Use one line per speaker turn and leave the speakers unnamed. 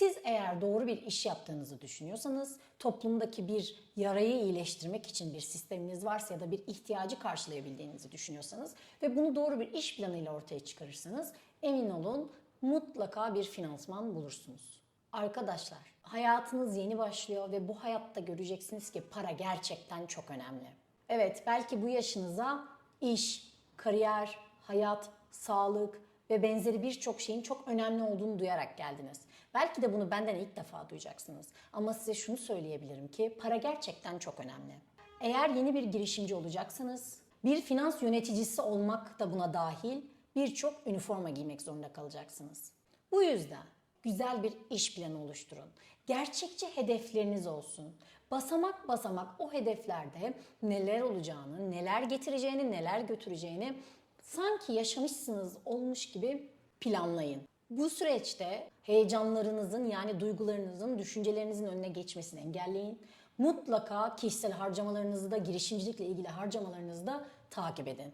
Siz eğer doğru bir iş yaptığınızı düşünüyorsanız, toplumdaki bir yarayı iyileştirmek için bir sisteminiz varsa ya da bir ihtiyacı karşılayabildiğinizi düşünüyorsanız ve bunu doğru bir iş planıyla ortaya çıkarırsanız emin olun mutlaka bir finansman bulursunuz. Arkadaşlar, hayatınız yeni başlıyor ve bu hayatta göreceksiniz ki para gerçekten çok önemli. Evet, belki bu yaşınıza iş, kariyer, hayat, sağlık ve benzeri birçok şeyin çok önemli olduğunu duyarak geldiniz. Belki de bunu benden ilk defa duyacaksınız. Ama size şunu söyleyebilirim ki para gerçekten çok önemli. Eğer yeni bir girişimci olacaksanız, bir finans yöneticisi olmak da buna dahil birçok üniforma giymek zorunda kalacaksınız. Bu yüzden güzel bir iş planı oluşturun. Gerçekçi hedefleriniz olsun. Basamak basamak o hedeflerde neler olacağını, neler getireceğini, neler götüreceğini sanki yaşamışsınız olmuş gibi planlayın. Bu süreçte heyecanlarınızın yani duygularınızın, düşüncelerinizin önüne geçmesini engelleyin. Mutlaka kişisel harcamalarınızı da girişimcilikle ilgili harcamalarınızı da takip edin.